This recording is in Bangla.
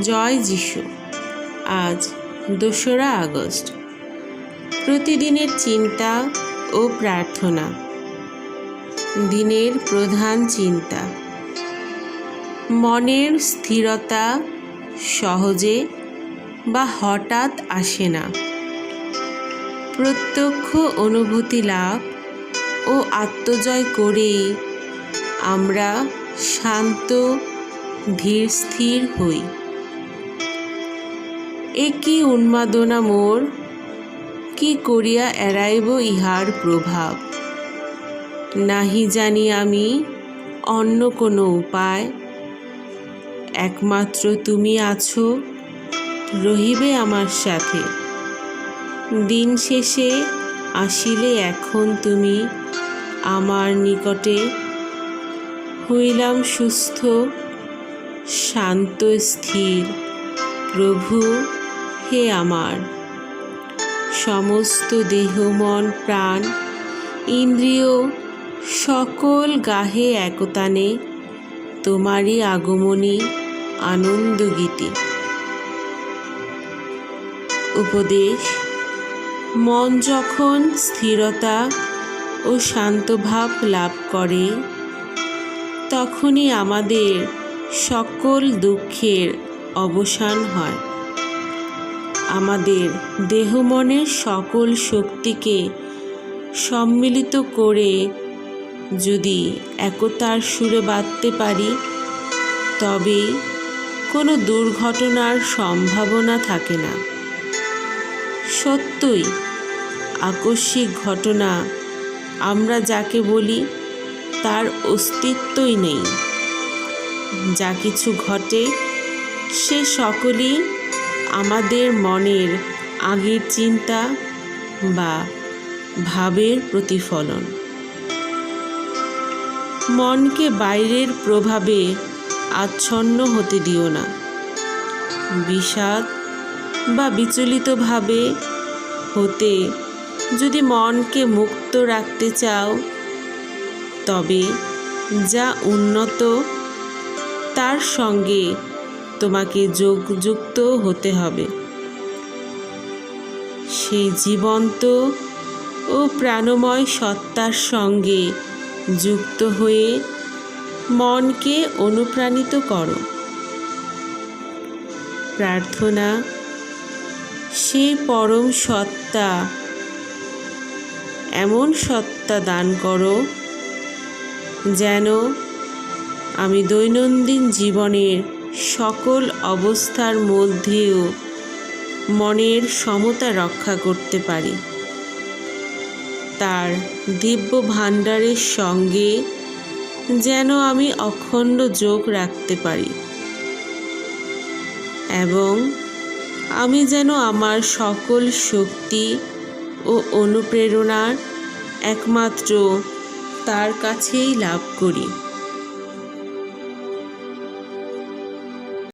জয় যিশু। আজ দোসরা আগস্ট। প্রতিদিনের চিন্তা ও প্রার্থনা। দিনের প্রধান চিন্তা। মনের স্থিরতা সহজে বা হঠাৎ আসে না। প্রত্যক্ষ অনুভূতি লাভ ও আত্মজয় করেই আমরা শান্ত, ধীর, স্থির হই। এ কি উন্মাদনা মোর? কি করিয়া এড়াইব ইহার প্রভাব? নাহি জানি আমি অন্য কোনো উপায়। একমাত্র তুমি আছো, রহিবে আমার সাথে। দিন শেষে আসিলে এখন তুমি আমার নিকটে। হইলাম সুস্থ, শান্ত, স্থির, প্রভু। হে আমার। সমস্ত দেহ, মন, প্রাণ, ইন্দ্রিয় সকল গাহে একতানে তোমারই আগমনী আনন্দ গীতি উপদেশ, মন যখন স্থিরতা ও শান্তভাব লাভ করে, তখনই আমাদের সকল দুঃখের অবসান হয়। আমাদের দেহ মনের সকল শক্তিকে সম্মিলিত করে যদি একতার সুরে বাঁধতে পারি, তবে কোনো দুর্ঘটনার সম্ভাবনা থাকে না। সত্যই, আকস্মিক ঘটনা আমরা যাকে বলি তার অস্তিত্বই নেই। যা কিছু ঘটে, সে সকলই আমাদের মনের আগের চিন্তা বা ভাবের প্রতিফলন। মনকে বাইরের প্রভাবে আচ্ছন্ন হতে দিও না। বিষাদ বা বিচলিতভাবে হতে যদি মনকে মুক্ত রাখতে চাও, তবে যা উন্নত তার সঙ্গে তোমাকে যোগযুক্ত হতে হবে। সেই জীবন্ত ও প্রাণময় সত্তার সঙ্গে যুক্ত হয়ে মনকে অনুপ্রাণিত করো। প্রার্থনা, সে পরম সত্তা, এমন সত্তা দান করো যেন আমি দৈনন্দিন জীবনের সকল অবস্থার মধ্যেও মনের সমতা রক্ষা করতে পারি। তার দিব্য ভাণ্ডারের সঙ্গে যেন আমি অখণ্ড যোগ রাখতে পারি এবং আমি যেন আমার সকল শক্তি ও অনুপ্রেরণার একমাত্র তার কাছেই লাভ করি।